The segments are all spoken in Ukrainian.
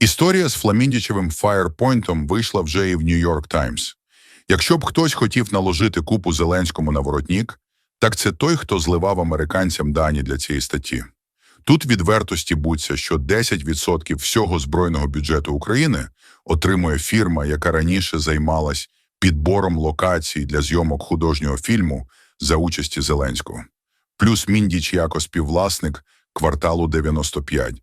Історія з Фламіндічевим Фаєрпойнтом вийшла вже і в Нью-Йорк Таймс. Якщо б хтось хотів наложити купу Зеленському на воротнік, так це той, хто зливав американцям дані для цієї статті. Тут відвертості будься, що 10% всього збройного бюджету України отримує фірма, яка раніше займалась підбором локацій для зйомок художнього фільму за участі Зеленського. Плюс Міндіч як співвласник кварталу 95.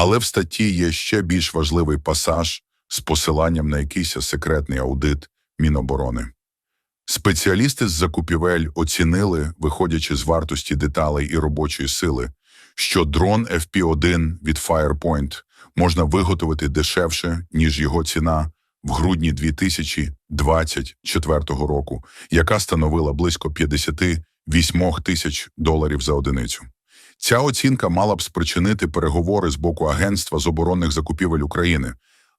Але в статті є ще більш важливий пасаж з посиланням на якийсь секретний аудит Міноборони. Спеціалісти з закупівель оцінили, виходячи з вартості деталей і робочої сили, що дрон FP1 від Firepoint можна виготовити дешевше, ніж його ціна в грудні 2024 року, яка становила близько 58 тисяч доларів за одиницю. Ця оцінка мала б спричинити переговори з боку Агентства з оборонних закупівель України,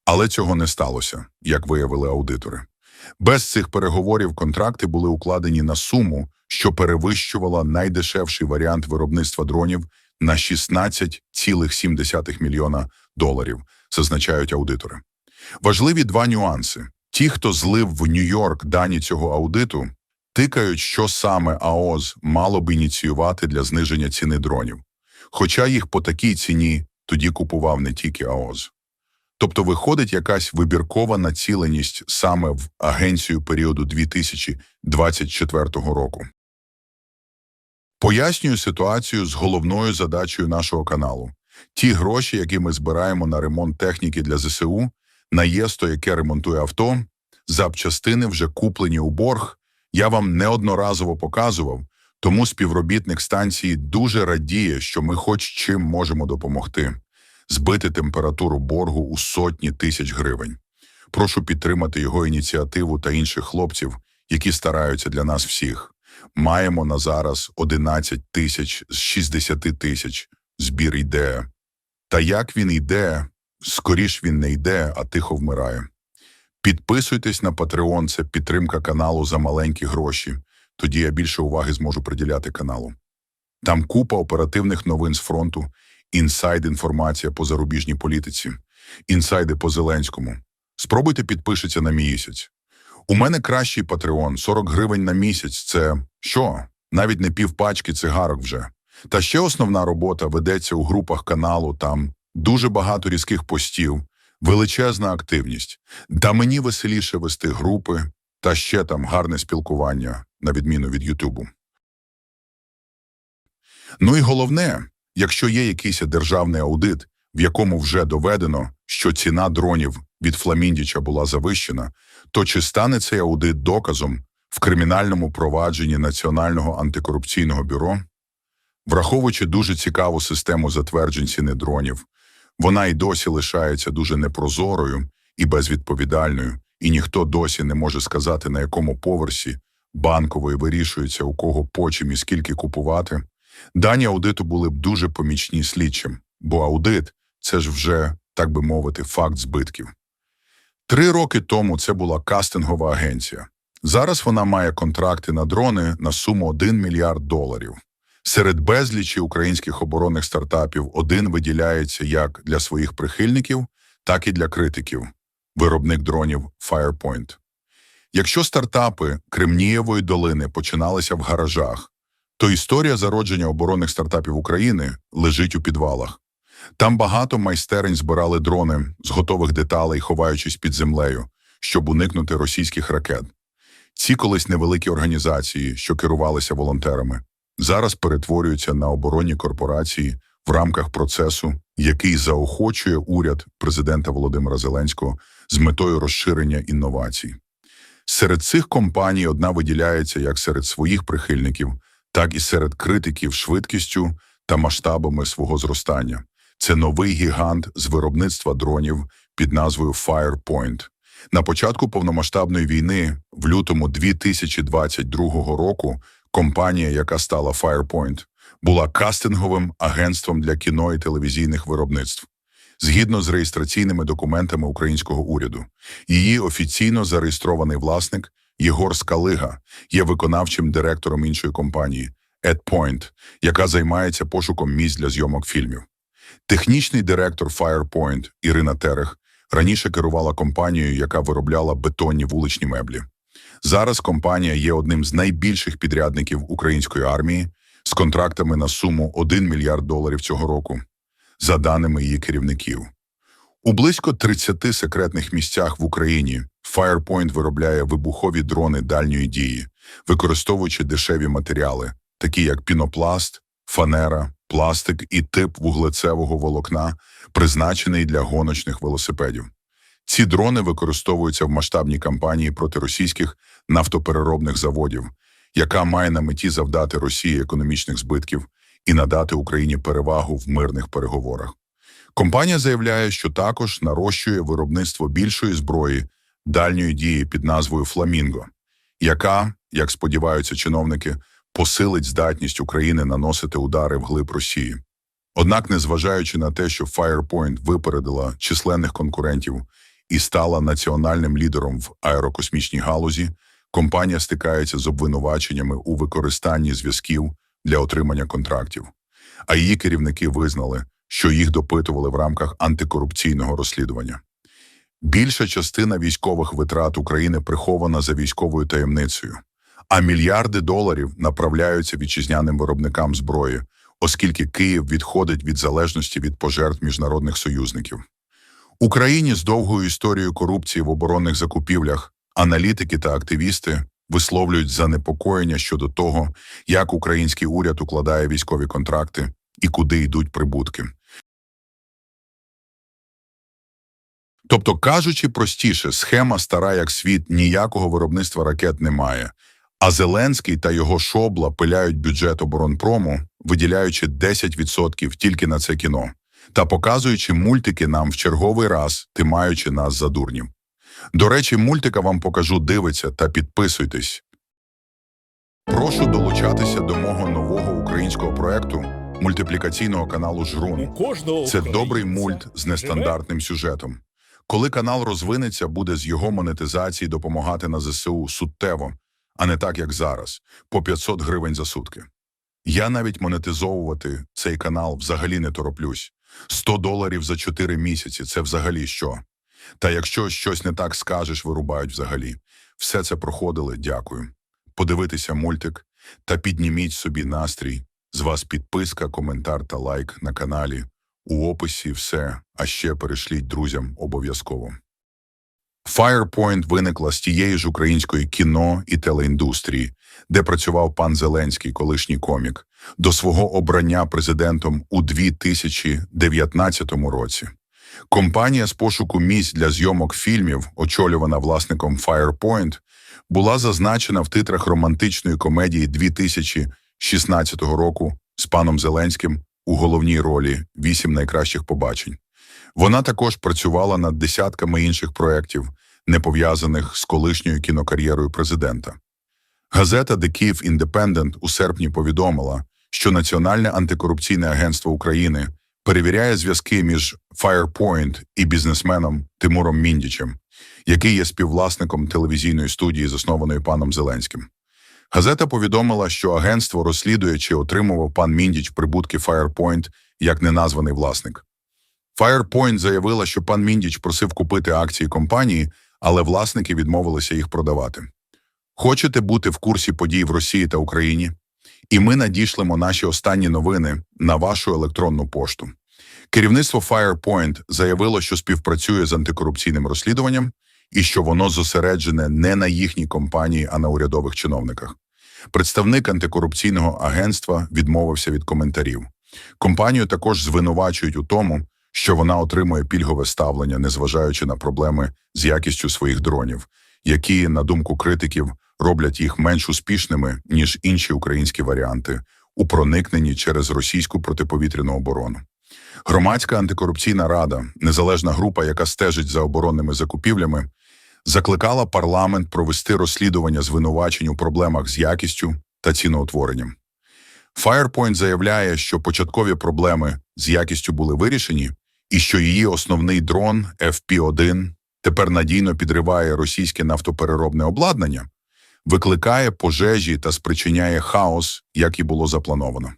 але цього не сталося, як виявили аудитори. Без цих переговорів контракти були укладені на суму, що перевищувала найдешевший варіант виробництва дронів на 16,7 мільйона доларів, зазначають аудитори. Важливі два нюанси: ті, хто злив в Нью-Йорк дані цього аудиту, тикають, що саме АОЗ мало б ініціювати для зниження ціни дронів, хоча їх по такій ціні тоді купував не тільки АОЗ. Тобто виходить якась вибіркова націленість саме в агенцію періоду 2024 року. Пояснюю ситуацію з головною задачею нашого каналу. Ті гроші, які ми збираємо на ремонт техніки для ЗСУ, на ЄСТО, яке ремонтує авто, запчастини вже куплені у борг, я вам неодноразово показував, тому співробітник станції дуже радіє, що ми хоч чим можемо допомогти збити температуру боргу у сотні тисяч гривень. Прошу підтримати його ініціативу та інших хлопців, які стараються для нас всіх. Маємо на зараз 11 тисяч з 60 тисяч. Збір йде. Та як він йде, скоріш він не йде, а тихо вмирає. Підписуйтесь на Patreon, це підтримка каналу за маленькі гроші. Тоді я більше уваги зможу приділяти каналу. Там купа оперативних новин з фронту, інсайд інформація по зарубіжній політиці, інсайди по Зеленському. Спробуйте підпишіться на місяць. У мене кращий Patreon, 40 гривень на місяць. Це що? Навіть не півпачки цигарок вже. Та ще основна робота ведеться у групах каналу. Там дуже багато різких постів, величезна активність. Та мені веселіше вести групи, та ще там гарне спілкування, на відміну від Ютубу. Ну і головне, якщо є якийсь державний аудит, в якому вже доведено, що ціна дронів від Фламіндіча була завищена, то чи стане цей аудит доказом в кримінальному провадженні Національного антикорупційного бюро? Враховуючи дуже цікаву систему затверджень ціни дронів, вона й досі лишається дуже непрозорою і безвідповідальною, і ніхто досі не може сказати, на якому поверсі банкової вирішується, у кого почим і скільки купувати. Дані аудиту були б дуже помічні слідчим, бо аудит це ж вже, так би мовити, факт збитків. Три роки тому це була кастингова агенція. Зараз вона має контракти на дрони на суму 1 мільярд доларів. Серед безлічі українських оборонних стартапів один виділяється як для своїх прихильників, так і для критиків виробник дронів Firepoint. Якщо стартапи Кремнієвої долини починалися в гаражах, то історія зародження оборонних стартапів України лежить у підвалах. Там багато майстерень збирали дрони з готових деталей, ховаючись під землею, щоб уникнути російських ракет. Ці колись невеликі організації, що керувалися волонтерами, зараз перетворюються на оборонні корпорації в рамках процесу, який заохочує уряд президента Володимира Зеленського з метою розширення інновацій. Серед цих компаній одна виділяється як серед своїх прихильників, так і серед критиків швидкістю та масштабами свого зростання. Це новий гігант з виробництва дронів під назвою Firepoint. На початку повномасштабної війни, в лютому 2022 року, компанія, яка стала Firepoint, була кастинговим агентством для кіно і телевізійних виробництв. Згідно з реєстраційними документами українського уряду, її офіційно зареєстрований власник Єгор Скалига є виконавчим директором іншої компанії AdPoint, яка займається пошуком місць для зйомок фільмів. Технічний директор Firepoint Ірина Терех раніше керувала компанією, яка виробляла бетонні вуличні меблі. Зараз компанія є одним з найбільших підрядників української армії з контрактами на суму 1 мільярд доларів цього року, за даними її керівників. У близько 30 секретних місцях в Україні Firepoint виробляє вибухові дрони дальньої дії, використовуючи дешеві матеріали, такі як пінопласт, фанера, пластик і тип вуглецевого волокна, призначений для гоночних велосипедів. Ці дрони використовуються в масштабній кампанії проти російських нафтопереробних заводів, яка має на меті завдати Росії економічних збитків і надати Україні перевагу в мирних переговорах. Компанія заявляє, що також нарощує виробництво більшої зброї дальньої дії під назвою Фламінго, яка, як сподіваються чиновники, посилить здатність України наносити удари вглиб Росії. Однак, незважаючи на те, що Firepoint випередила численних конкурентів і стала національним лідером в аерокосмічній галузі, компанія стикається з обвинуваченнями у використанні зв'язків для отримання контрактів. А її керівники визнали, що їх допитували в рамках антикорупційного розслідування. Більша частина військових витрат України прихована за військовою таємницею, а мільярди доларів направляються вітчизняним виробникам зброї, оскільки Київ відходить від залежності від пожертв міжнародних союзників. Україні з довгою історією корупції в оборонних закупівлях аналітики та активісти висловлюють занепокоєння щодо того, як український уряд укладає військові контракти і куди йдуть прибутки. Тобто, кажучи простіше, схема стара як світ, ніякого виробництва ракет немає. А Зеленський та його шобла пиляють бюджет оборонпрому, виділяючи 10% тільки на це кіно, та показуючи мультики нам в черговий раз, тимаючи нас за дурнів. До речі, мультика вам покажу дивиться та підписуйтесь. Прошу долучатися до мого нового українського проекту мультиплікаційного каналу Жрун. Це добрий мульт з нестандартним сюжетом. Коли канал розвинеться, буде з його монетизації допомагати на ЗСУ суттєво, а не так, як зараз, по 500 гривень за сутки. Я навіть монетизовувати цей канал взагалі не тороплюсь. 100 доларів за 4 місяці – це взагалі що? Та якщо щось не так скажеш, вирубають взагалі. Все це проходили, дякую. Подивитися мультик та підніміть собі настрій. З вас підписка, коментар та лайк на каналі. У описі все, а ще перешліть друзям обов'язково. Firepoint виникла з тієї ж української кіно і телеіндустрії, де працював пан Зеленський, колишній комік, до свого обрання президентом у 2019 році. Компанія з пошуку місць для зйомок фільмів, очолювана власником Firepoint, була зазначена в титрах романтичної комедії 2016 року з паном Зеленським у головній ролі «Вісім найкращих побачень». Вона також працювала над десятками інших проєктів, не пов'язаних з колишньою кінокар'єрою президента. Газета The Kyiv Independent у серпні повідомила, що Національне антикорупційне агентство України перевіряє зв'язки між Firepoint і бізнесменом Тимуром Міндічем, який є співвласником телевізійної студії, заснованої паном Зеленським. Газета повідомила, що агентство розслідує, чи отримував пан Міндіч прибутки Firepoint як неназваний власник. Firepoint заявила, що пан Міндіч просив купити акції компанії, але власники відмовилися їх продавати. Хочете бути в курсі подій в Росії та Україні? І ми надішлемо наші останні новини на вашу електронну пошту. Керівництво Firepoint заявило, що співпрацює з антикорупційним розслідуванням і що воно зосереджене не на їхній компанії, а на урядових чиновниках. Представник антикорупційного агентства відмовився від коментарів. Компанію також звинувачують у тому, що вона отримує пільгове ставлення, незважаючи на проблеми з якістю своїх дронів, які, на думку критиків, роблять їх менш успішними ніж інші українські варіанти у проникненні через російську протиповітряну оборону. Громадська антикорупційна рада, незалежна група, яка стежить за оборонними закупівлями, закликала парламент провести розслідування звинувачень у проблемах з якістю та ціноутворенням. Firepoint заявляє, що початкові проблеми з якістю були вирішені, і що її основний дрон FP-1 тепер надійно підриває російське нафтопереробне обладнання, викликає пожежі та спричиняє хаос, як і було заплановано.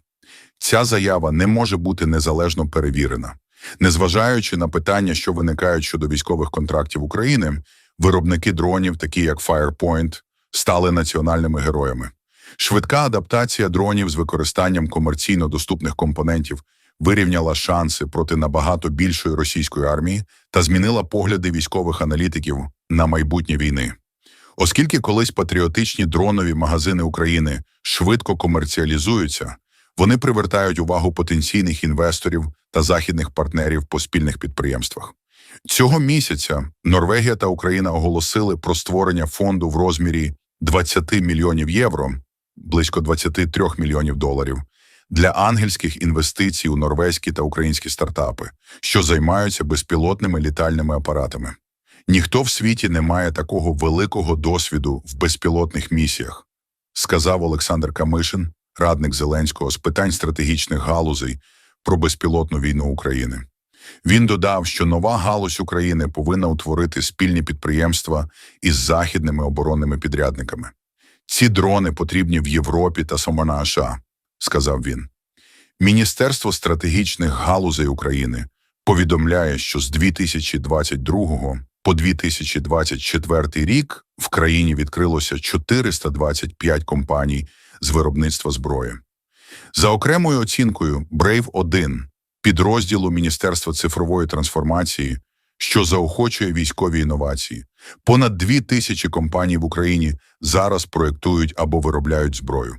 Ця заява не може бути незалежно перевірена. Незважаючи на питання, що виникають щодо військових контрактів України, виробники дронів, такі як Firepoint, стали національними героями. Швидка адаптація дронів з використанням комерційно доступних компонентів вирівняла шанси проти набагато більшої російської армії та змінила погляди військових аналітиків на майбутнє війни. Оскільки колись патріотичні дронові магазини України швидко комерціалізуються, вони привертають увагу потенційних інвесторів та західних партнерів по спільних підприємствах. Цього місяця Норвегія та Україна оголосили про створення фонду в розмірі 20 мільйонів євро, близько 23 мільйонів доларів, для ангельських інвестицій у норвезькі та українські стартапи, що займаються безпілотними літальними апаратами. Ніхто в світі не має такого великого досвіду в безпілотних місіях, сказав Олександр Камишин, радник Зеленського з питань стратегічних галузей про безпілотну війну України. Він додав, що нова галузь України повинна утворити спільні підприємства із західними оборонними підрядниками. Ці дрони потрібні в Європі та сама США, сказав він. Міністерство стратегічних галузей України повідомляє, що з 2022 по 2024 рік в країні відкрилося 425 компаній з виробництва зброї. За окремою оцінкою Brave 1 підрозділу Міністерства цифрової трансформації, що заохочує військові інновації, понад дві тисячі компаній в Україні зараз проєктують або виробляють зброю.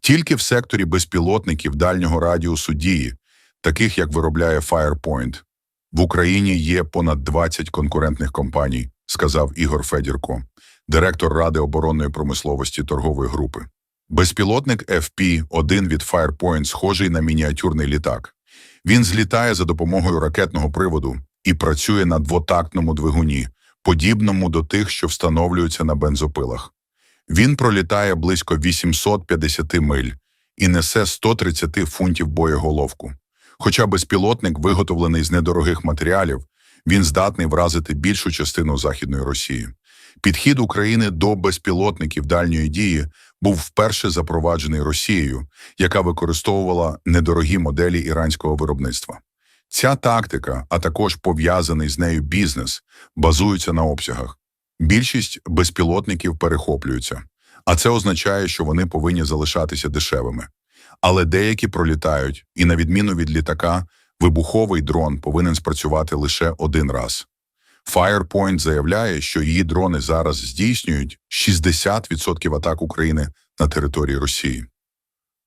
Тільки в секторі безпілотників дальнього радіусу дії, таких як виробляє Firepoint, в Україні є понад 20 конкурентних компаній, сказав Ігор Федірко, директор Ради оборонної промисловості торгової групи. Безпілотник FP-1 від Firepoint схожий на мініатюрний літак. Він злітає за допомогою ракетного приводу і працює на двотактному двигуні, подібному до тих, що встановлюються на бензопилах. Він пролітає близько 850 миль і несе 130 фунтів боєголовку. Хоча безпілотник виготовлений з недорогих матеріалів, він здатний вразити більшу частину Західної Росії. Підхід України до безпілотників дальньої дії був вперше запроваджений Росією, яка використовувала недорогі моделі іранського виробництва. Ця тактика, а також пов'язаний з нею бізнес, базуються на обсягах. Більшість безпілотників перехоплюються, а це означає, що вони повинні залишатися дешевими. Але деякі пролітають, і на відміну від літака, вибуховий дрон повинен спрацювати лише один раз. Firepoint заявляє, що її дрони зараз здійснюють 60% атак України на території Росії.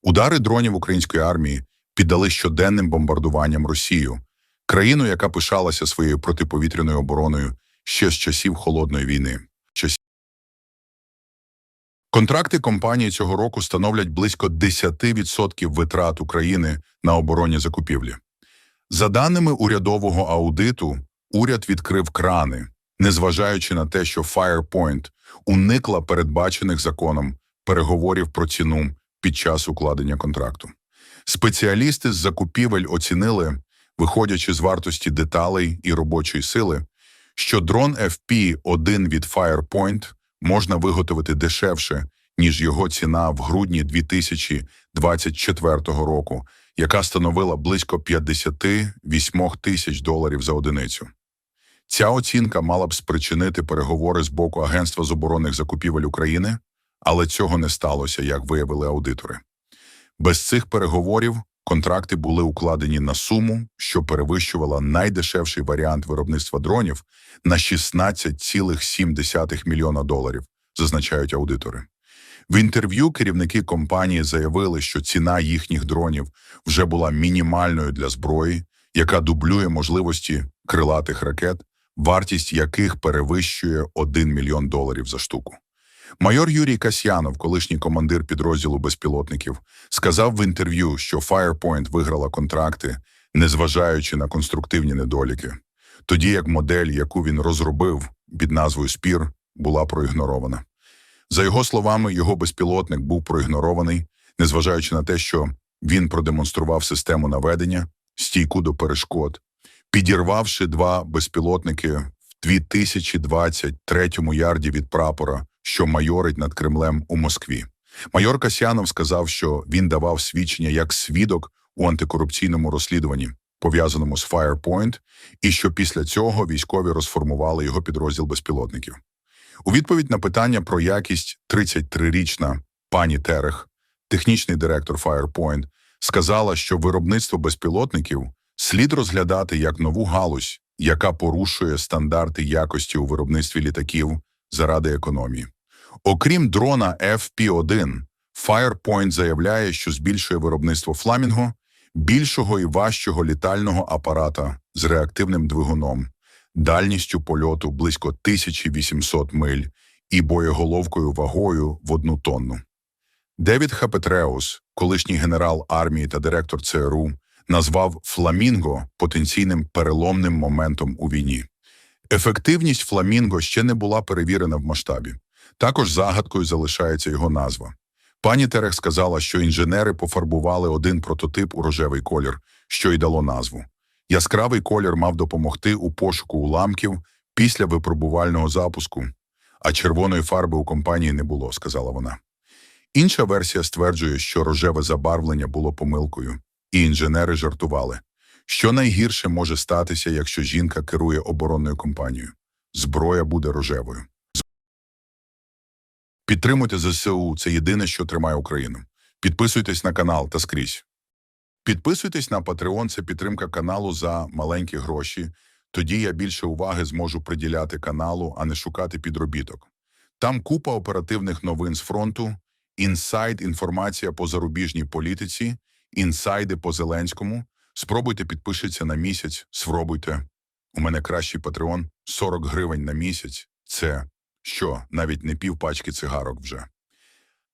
Удари дронів української армії піддали щоденним бомбардуванням Росію, країну, яка пишалася своєю протиповітряною обороною ще з часів Холодної війни. Контракти компанії цього року становлять близько 10% витрат України на оборонні закупівлі. За даними урядового аудиту, уряд відкрив крани, незважаючи на те, що Firepoint уникла передбачених законом переговорів про ціну під час укладення контракту. Спеціалісти з закупівель оцінили, виходячи з вартості деталей і робочої сили, що дрон FP-1 від Firepoint можна виготовити дешевше, ніж його ціна в грудні 2024 року, яка становила близько 58 тисяч доларів за одиницю. Ця оцінка мала б спричинити переговори з боку Агентства з оборонних закупівель України, але цього не сталося, як виявили аудитори. Без цих переговорів контракти були укладені на суму, що перевищувала найдешевший варіант виробництва дронів на 16,7 мільйона доларів, зазначають аудитори. В інтерв'ю керівники компанії заявили, що ціна їхніх дронів вже була мінімальною для зброї, яка дублює можливості крилатих ракет, вартість яких перевищує 1 мільйон доларів за штуку. Майор Юрій Касьянов, колишній командир підрозділу безпілотників, сказав в інтерв'ю, що Firepoint виграла контракти, незважаючи на конструктивні недоліки, тоді як модель, яку він розробив під назвою Спір, була проігнорована. За його словами, його безпілотник був проігнорований, незважаючи на те, що він продемонстрував систему наведення, стійку до перешкод, підірвавши два безпілотники в 2023 ярді від прапора, що майорить над Кремлем у Москві. Майор Касьянов сказав, що він давав свідчення як свідок у антикорупційному розслідуванні, пов'язаному з Firepoint, і що після цього військові розформували його підрозділ безпілотників. У відповідь на питання про якість 33-річна пані Терех, технічний директор Firepoint, сказала, що виробництво безпілотників слід розглядати як нову галузь, яка порушує стандарти якості у виробництві літаків заради економії. Окрім дрона FP-1, Firepoint заявляє, що збільшує виробництво фламінго, більшого і важчого літального апарата з реактивним двигуном, дальністю польоту близько 1800 миль і боєголовкою вагою в одну тонну. Девід Хапетреус, колишній генерал армії та директор ЦРУ, назвав «Фламінго» потенційним переломним моментом у війні. Ефективність «Фламінго» ще не була перевірена в масштабі. Також загадкою залишається його назва. Пані Терех сказала, що інженери пофарбували один прототип у рожевий колір, що й дало назву. Яскравий колір мав допомогти у пошуку уламків після випробувального запуску, а червоної фарби у компанії не було, сказала вона. Інша версія стверджує, що рожеве забарвлення було помилкою, і інженери жартували. Що найгірше може статися, якщо жінка керує оборонною компанією? Зброя буде рожевою. Підтримуйте ЗСУ, це єдине, що тримає Україну. Підписуйтесь на канал та скрізь. Підписуйтесь на Patreon, це підтримка каналу за маленькі гроші. Тоді я більше уваги зможу приділяти каналу, а не шукати підробіток. Там купа оперативних новин з фронту, інсайд, інформація по зарубіжній політиці, інсайди по Зеленському. Спробуйте підпишіться на місяць, спробуйте. У мене кращий Patreon – 40 гривень на місяць. Це що, навіть не пів пачки цигарок вже.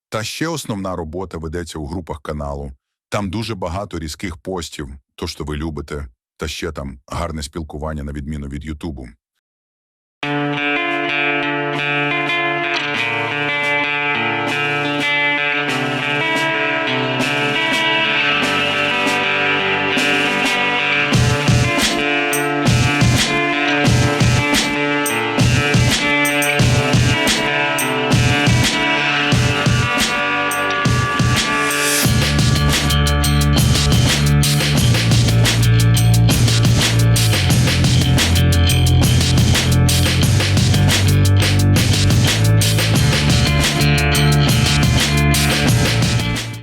Та ще основна робота ведеться у групах каналу. Там дуже багато різких постів, то що ви любите, та ще там гарне спілкування на відміну від Ютубу.